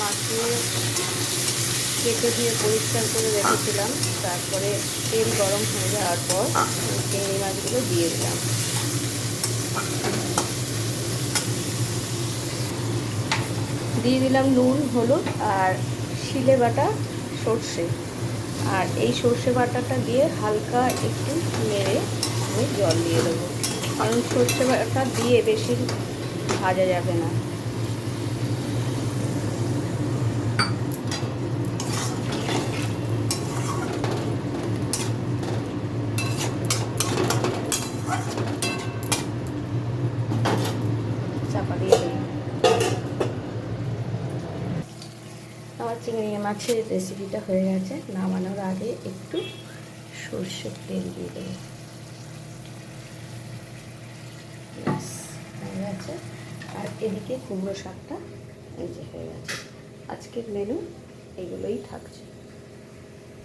মাছগুলো কেটে দিয়ে পরিষ্কার করে রেখেছিলাম তারপরে তেল গরম হয়ে যাওয়ার পর চিংড়ি মাছগুলো দিয়ে দিলাম দিয়ে দিলাম নুন, হলুদ আর শিলে বাটা সর্ষে। আর এই সর্ষে বাটাটা দিয়ে হালকা একটু নেড়ে আমি জল দিয়ে দেবো। কারণ সর্ষে বাটা দিয়ে বেশি ভাজা যাবে না চাপা দিয়ে দেবো আমার চিংড়ি মাছের রেসিপিটা হয়ে গেছে। নামানোর আগে একটু সর্ষের তেল দিয়ে দেবো। হয়ে গেছে। আর এদিকে কুমড়ো শাকটা এই যে হয়ে গেছে। আজকের মেনু এগুলোই থাকছে।